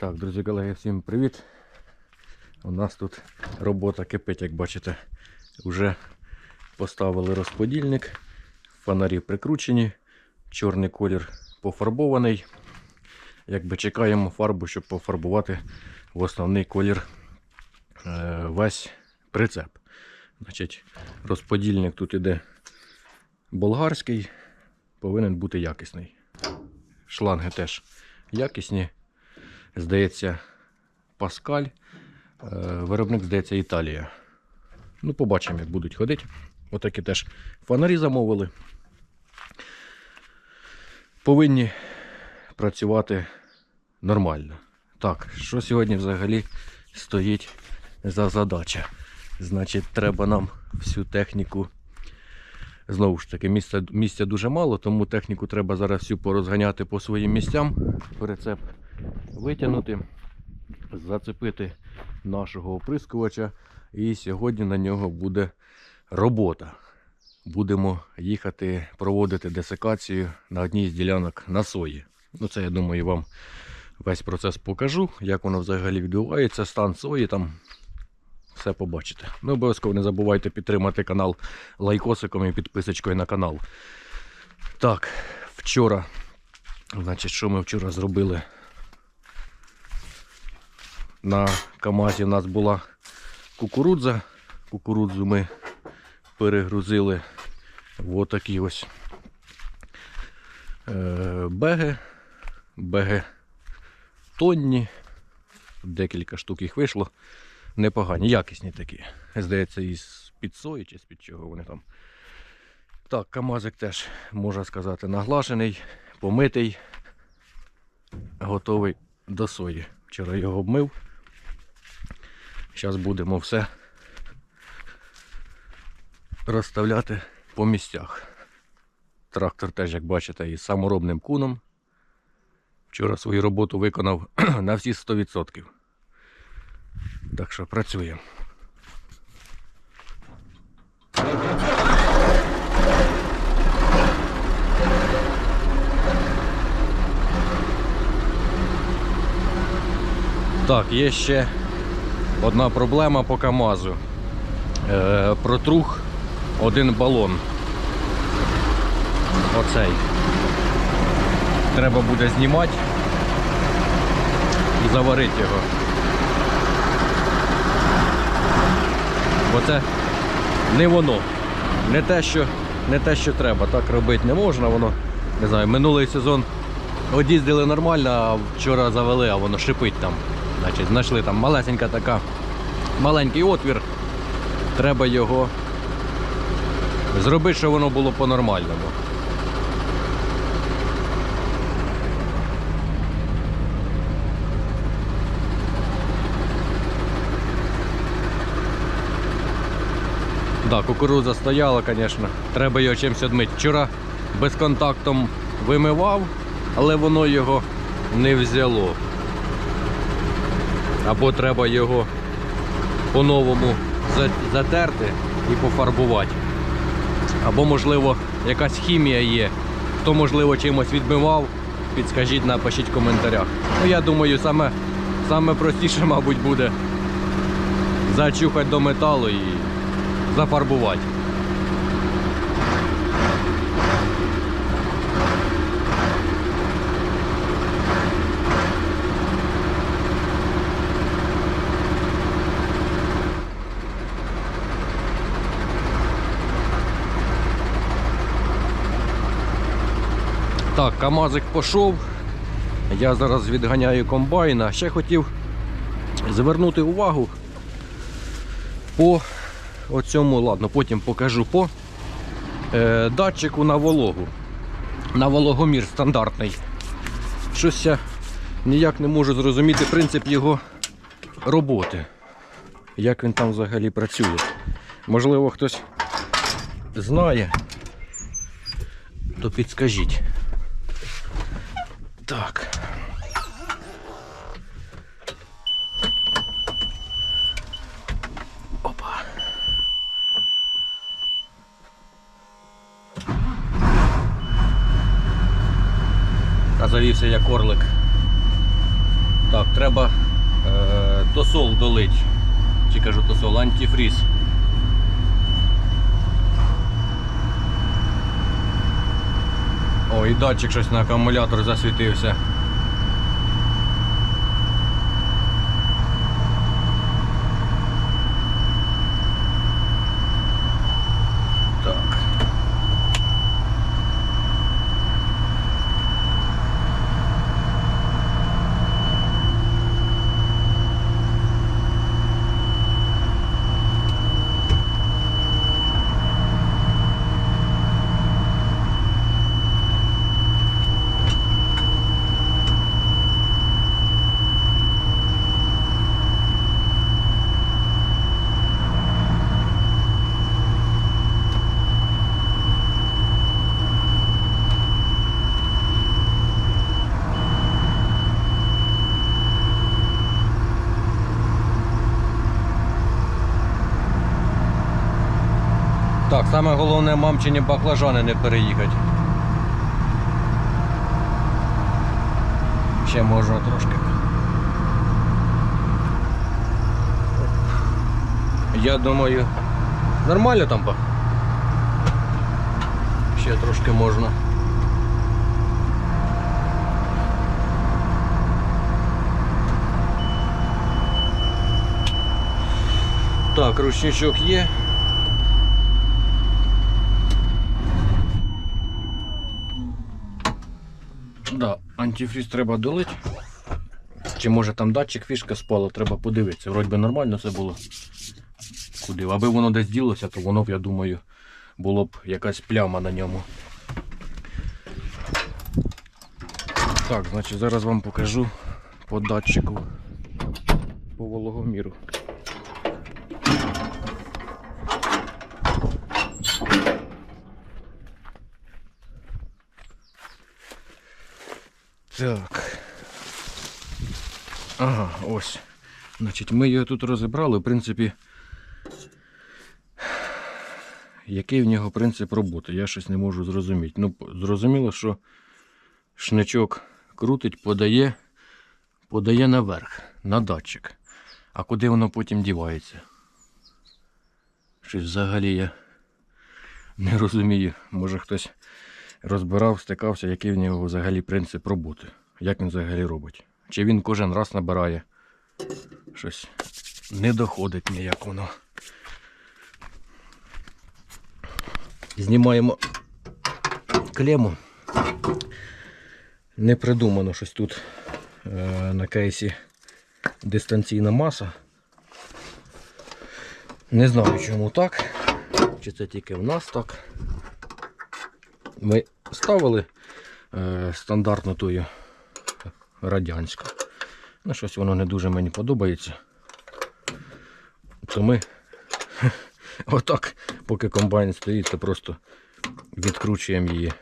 Так, друзі колеги, всім привіт. У нас тут робота кипить, як бачите. Вже поставили розподільник, фонарі прикручені, чорний колір пофарбований. Якби чекаємо фарбу, щоб пофарбувати в основний колір е, весь прицеп. Значить, розподільник тут іде болгарський, повинен бути якісний. Шланги теж якісні. Здається, Паскаль. Е, Виробник, здається, Італія. Ну, побачимо, як будуть ходити. Отакі теж фонарі замовили. Повинні працювати нормально. Так, що сьогодні взагалі стоїть за задача? Значить, треба нам всю техніку. Знову ж таки, місця, місця дуже мало, тому техніку треба зараз всю порозганяти по своїм місцям. Прицеп витягнути, зацепити нашого оприскувача. І сьогодні на нього буде робота. Будемо їхати проводити десикацію на одній з ділянок на сої. Ну, це я думаю, вам весь процес покажу, як воно взагалі відбувається, стан сої там. Все побачите. Ну, обов'язково не забувайте підтримати канал лайкосиком і підписочкою на канал. Так, вчора, значить, що ми вчора зробили? На КАМАЗі у нас була кукурудза. Кукурудзу ми перегрузили в отакі ось е, беги. Беги тонні. Декілька штук їх вийшло. Непогані, якісні такі. Здається, із під сої чи з-під чого вони там. Так, КАМАЗик теж, можна сказати, наглажений, помитий, готовий до сої. Вчора його обмив. Зараз будемо все розставляти по місцях. Трактор теж, як бачите, із саморобним куном. Вчора свою роботу виконав на всі 100%. Так що працюємо. Так, є ще одна проблема по КАМАЗу. Е, протрух один балон. Оцей. Треба буде знімати і заварити його. Бо це не воно. Не те, що, не те, що треба. Так робити не можна, воно, не знаю, минулий сезон од'їздили нормально, а вчора завели, а воно шипить там. Значить, знайшли там малесенька така, маленький отвір. Треба його зробити, щоб воно було по-нормальному. Да, кукурудза стояла, звісно. Треба його чимось відмити. Вчора безконтактом вимивав, але воно його не взяло. Або треба його по-новому затерти і пофарбувати. Або, можливо, якась хімія є. Хто, можливо, чимось відмивав, підскажіть, напишіть в коментарях. Ну, я думаю, саме, саме простіше, мабуть, буде зачухати до металу і зафарбувати. Так, КАМАЗик пішов. Я зараз відганяю комбайна. Ще хотів звернути увагу по оцьому, ладно, потім покажу по е, датчику на вологу. На вологомір стандартний. Щось я ніяк не можу зрозуміти принцип його роботи. Як він там взагалі працює. Можливо, хтось знає, то підскажіть. Так. Опа. А завівся як орлик. Так. Так, треба е, тосол долить. Чи кажу тосол, антифріз. О, і датчик щось на акумулятор засвітився. Саме головне мамчині баклажани не переїхати. Ще можна трошки. Я думаю, нормально там па. Ще трошки можна. Так, ручничок є. Да, антифріз треба долити. Чи може там датчик фішка спала, треба подивитися. Вроді би нормально все було. Куди? Аби воно десь ділося, то воно б, я думаю, було б якась пляма на ньому. Так, значить зараз вам покажу по датчику по вологоміру. Так. Ага, ось. Значить, ми його тут розібрали, в принципі. Який в нього принцип роботи? Я щось не можу зрозуміти. Ну, зрозуміло, що шничок крутить, подає, подає наверх, на датчик. А куди воно потім дівається? Щось взагалі я не розумію. Може хтось розбирав, стикався, який в нього взагалі принцип роботи. Як він взагалі робить. Чи він кожен раз набирає щось не доходить ніяк воно. Знімаємо клему. Не придумано щось тут е, на кейсі дистанційна маса. Не знаю чому так. Чи це тільки в нас так. Ми ставили е, стандартну тую радянську. Ну, щось воно не дуже мені подобається. То ми отак, поки комбайн стоїть, то просто відкручуємо її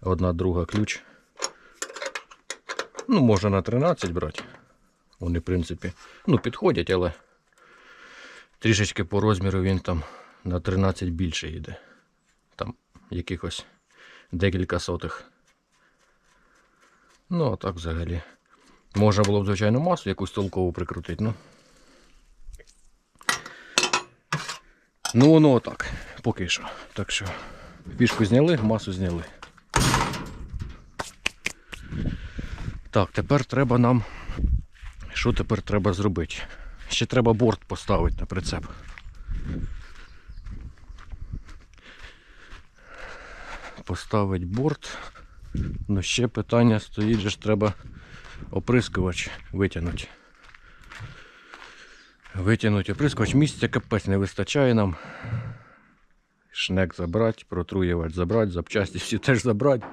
одна друга ключ. Ну, можна на 13 брати. Вони, в принципі, ну, підходять, але трішечки по розміру він там на 13 більше йде. Якихось декілька сотих. Ну, а так взагалі. Можна було б, звичайно, масу якусь толкову прикрутити, ну. Ну, воно отак, поки що. Так що фішку зняли, масу зняли. Так, тепер треба нам. Що тепер треба зробити? Ще треба борт поставити на прицеп. Поставити борт. Ну ще питання стоїть, же ж треба оприскувач витягнути. Витягнути оприскувач. Місця капець не вистачає нам. Шнек забрати, протруювач забрати, запчасті всі теж забрати.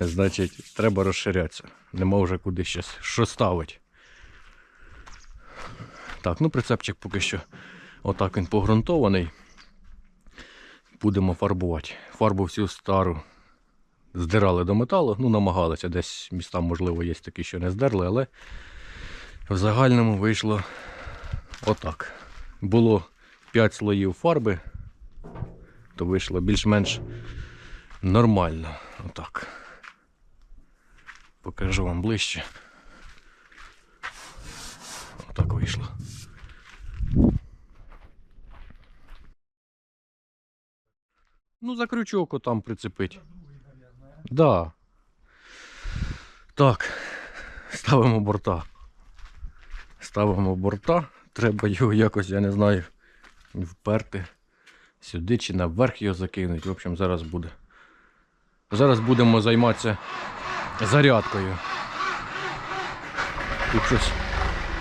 Значить, треба розширятися. Нема вже куди ще що ставити. Так, ну прицепчик поки що отак він погрунтований. Будемо фарбувати. Фарбу всю стару здирали до металу, ну намагалися. Десь міста, можливо, є такі, що не здерли, але в загальному вийшло отак. Було 5 слоїв фарби, то вийшло більш-менш нормально. Отак. Покажу вам ближче. Ну, за крючок отам прицепить. Да. Так. Ставимо борта. Ставимо борта. Треба його якось, я не знаю, вперти сюди чи наверх його закинути. В общем, зараз буде. Зараз будемо займатися зарядкою. Тут щось,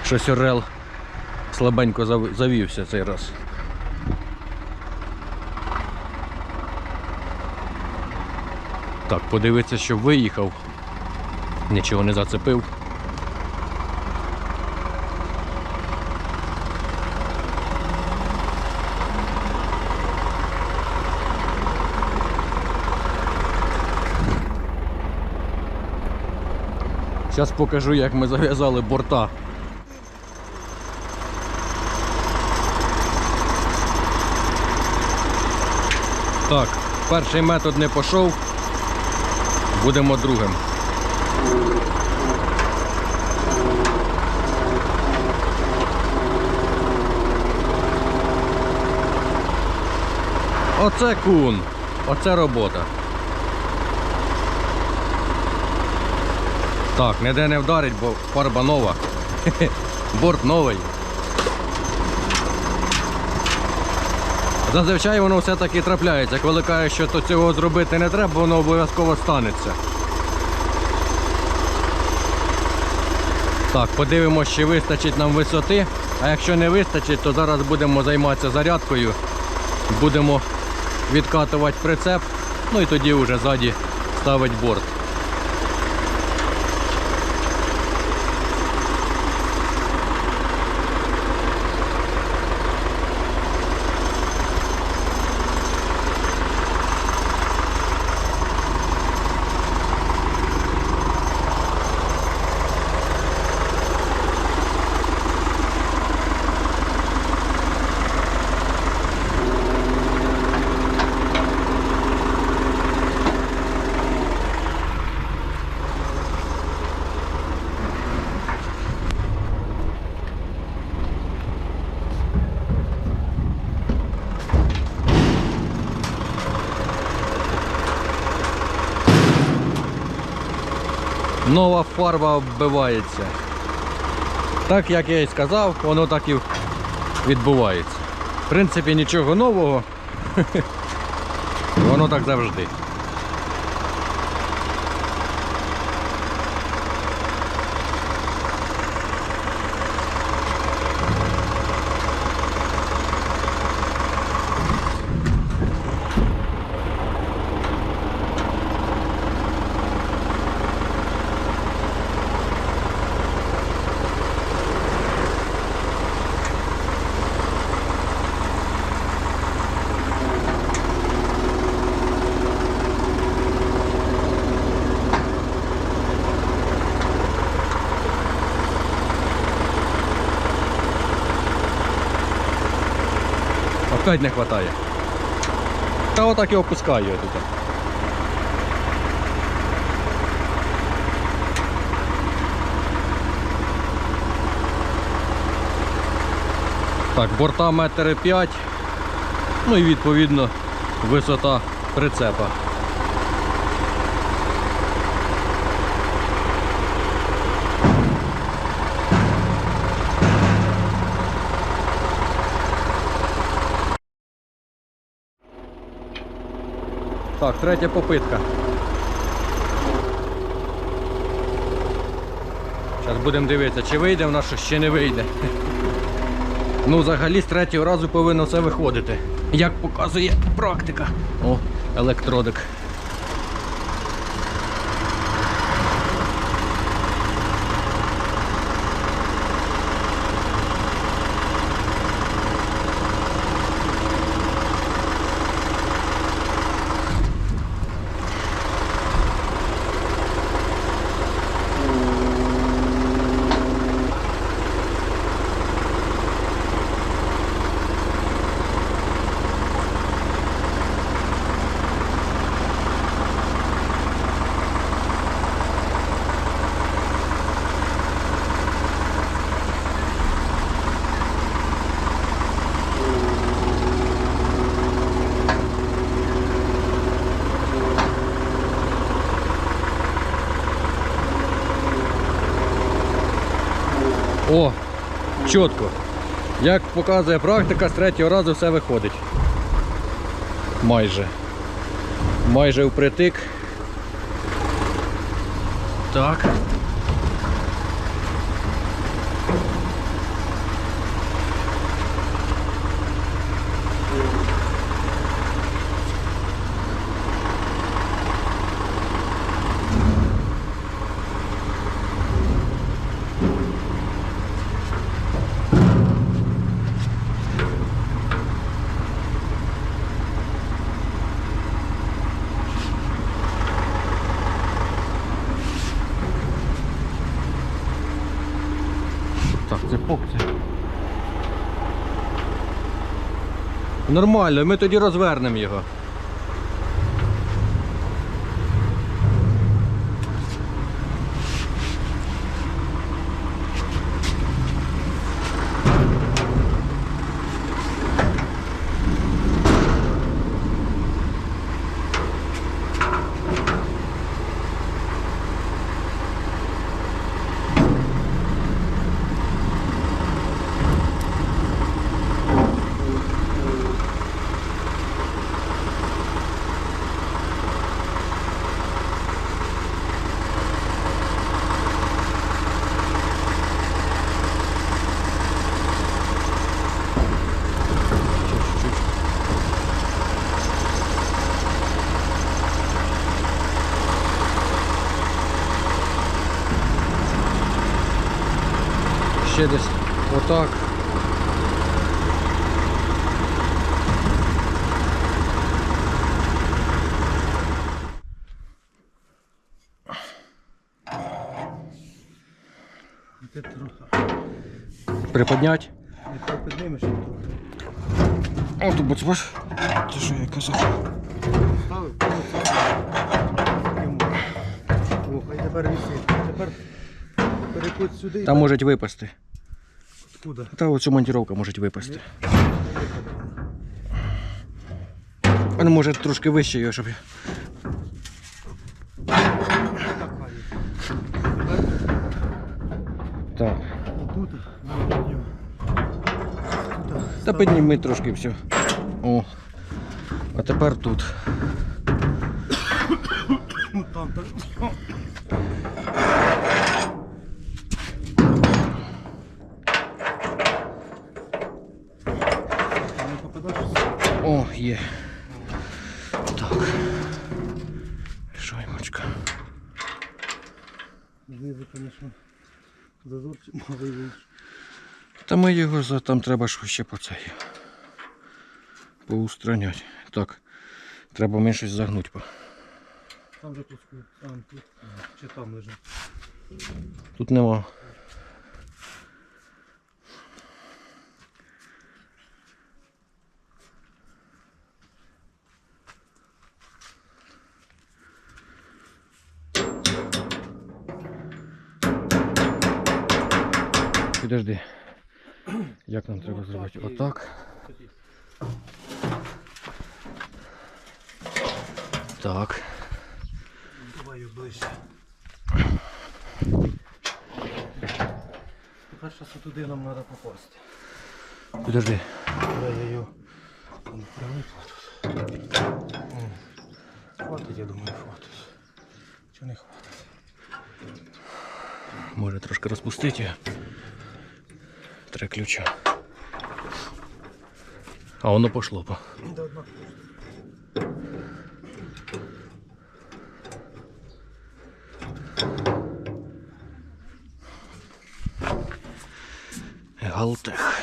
щось орел слабенько завівся цей раз. Так, подивитися, щоб виїхав. Нічого не зацепив. Зараз покажу, як ми зав'язали борта. Так, перший метод не пішов. Будемо другим. Оце кун. Оце робота. Так, ніде не вдарить, бо фарба нова. Борт новий. Зазвичай воно все-таки трапляється. Коли кажуть, що то цього зробити не треба, воно обов'язково станеться. Так, подивимося, чи вистачить нам висоти. А якщо не вистачить, то зараз будемо займатися зарядкою. Будемо відкатувати прицеп, ну і тоді вже ззаді ставить борт. Нова фарба оббивається. Так як я і сказав, воно так і відбувається. В принципі, нічого нового. Воно так завжди. Опять не вистачає. Та отак і опускаю я тут. Так, борта метри п'ять. Ну і відповідно висота прицепа. Так, третя попитка. Зараз будемо дивитися, чи вийде в нас, що ще не вийде. Ну, взагалі з третього разу повинно все виходити. Як показує практика. О, електродик. Чітко. Як показує практика, з третього разу все виходить. Майже. Майже впритик. Так. Так, це пок це. Нормально, ми тоді розвернемо його. Піднімеш трохи. О, тут бач, бач. Це що я казав. Ставив, О, хай тепер висить. Тепер переходь сюди. Там можуть випасти. Куди? Та оцю монтировка може випасти. А ну може трошки вище його, щоб. Та підніми трошки все. О. А тепер тут. Ну там, так. Не попадеш? О, є. Так. Шоймочка. Знизу, звісно, зазорчик малий вийшов. Та за там треба ще по цей. Поустраняти. Так. Треба мені щось загнути. Там же куску, там тут, чи там лежить. Тут нема. Підожди. Як нам треба зробити? Отак. Так. Давай ближче. Тепер зараз туди нам треба попасти. Підожди. Давай я її прилипла тут. Хватить, я думаю, хватить. Чи не хватить? Може трошки розпустити. Три ключа. А воно пошло по. Галтех.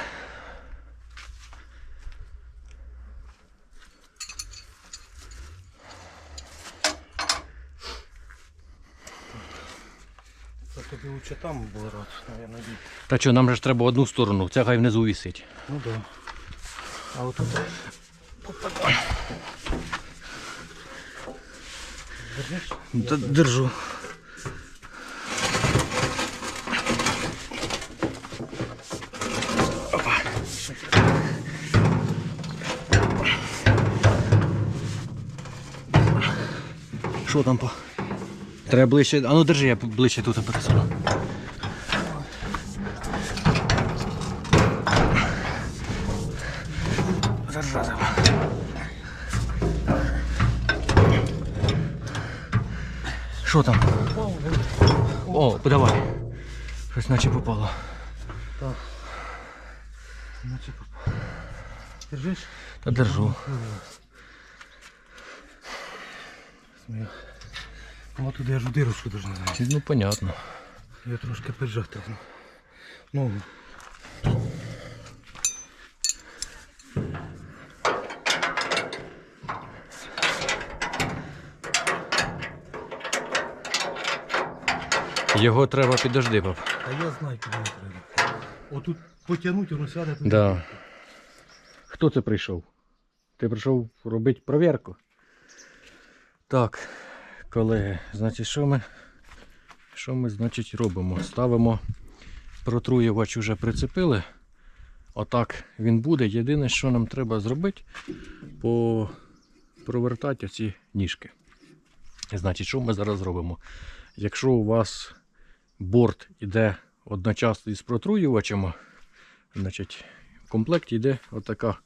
Це тобі лучше там було наверное, бій. Та що, нам же ж треба одну сторону, ця хай внизу висить. Ну да. А от тут Держиш? Д- Держу. Що там по? Треба ближче. А ну держи, я ближче тут пересуну. Що там? О, давай. Щось наче попало. Так. Наче попав. Держиш? Та держу. Смію. О, туди аж в дирочку должна зайти. Ну, понятно. Я трошки піджати. Ну, Його треба підожди, пап. а я знаю, куди не треба. Отут потягнути, воно сяде. Да. Хто це прийшов? Ти прийшов робити провірку? Так, колеги, значить, що ми, що ми значить, робимо? Ставимо протруювач уже прицепили. Отак він буде. Єдине, що нам треба зробити, по... провертати оці ніжки. Значить, що ми зараз зробимо? Якщо у вас борт іде одночасно із протруювачем, значить, в комплекті йде отака,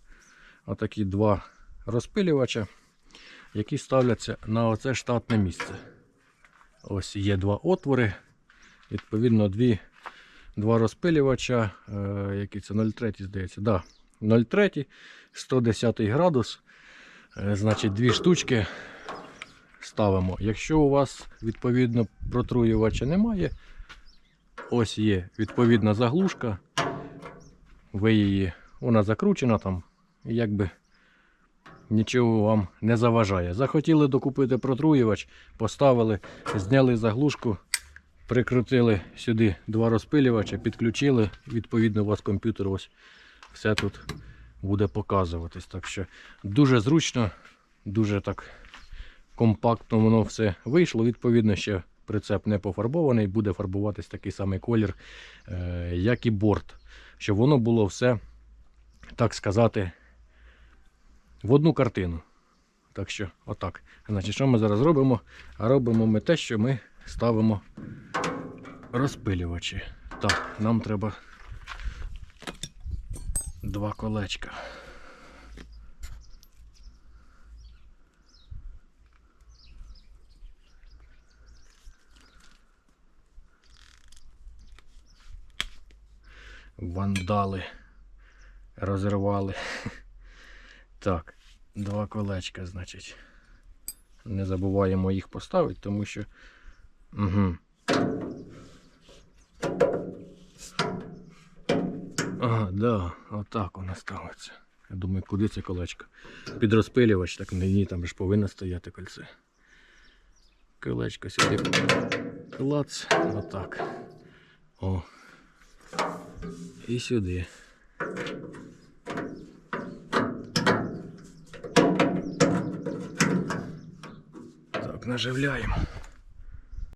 отакі два розпилювача, які ставляться на оце штатне місце. Ось є два отвори, відповідно, дві, два розпилювача, е, які це 0,3, здається. Да, 0,3, 110 градус. Е, значить, дві штучки ставимо. Якщо у вас відповідно протруювача немає, ось є відповідна заглушка. Ви її, вона закручена там, і якби нічого вам не заважає. Захотіли докупити протруювач, поставили, зняли заглушку, прикрутили сюди два розпилювача, підключили. Відповідно, у вас комп'ютер ось все тут буде показуватись. Так що дуже зручно, дуже так компактно воно все вийшло. Відповідно, ще прицеп не пофарбований, буде фарбуватись такий самий колір, е, як і борт. Щоб воно було все, так сказати, в одну картину. Так що, отак. Значить, що ми зараз робимо? Робимо ми те, що ми ставимо розпилювачі. Так, нам треба два колечка. Вандали розірвали. Так, два колечка, значить. Не забуваємо їх поставити, тому що. Угу. Ага, да, отак воно ставиться. Я думаю, куди це колечко? Під розпилювач, так нині там ж повинно стояти кольце. Колечко сюди. Клац, отак. О. І сюди. Так, наживляємо.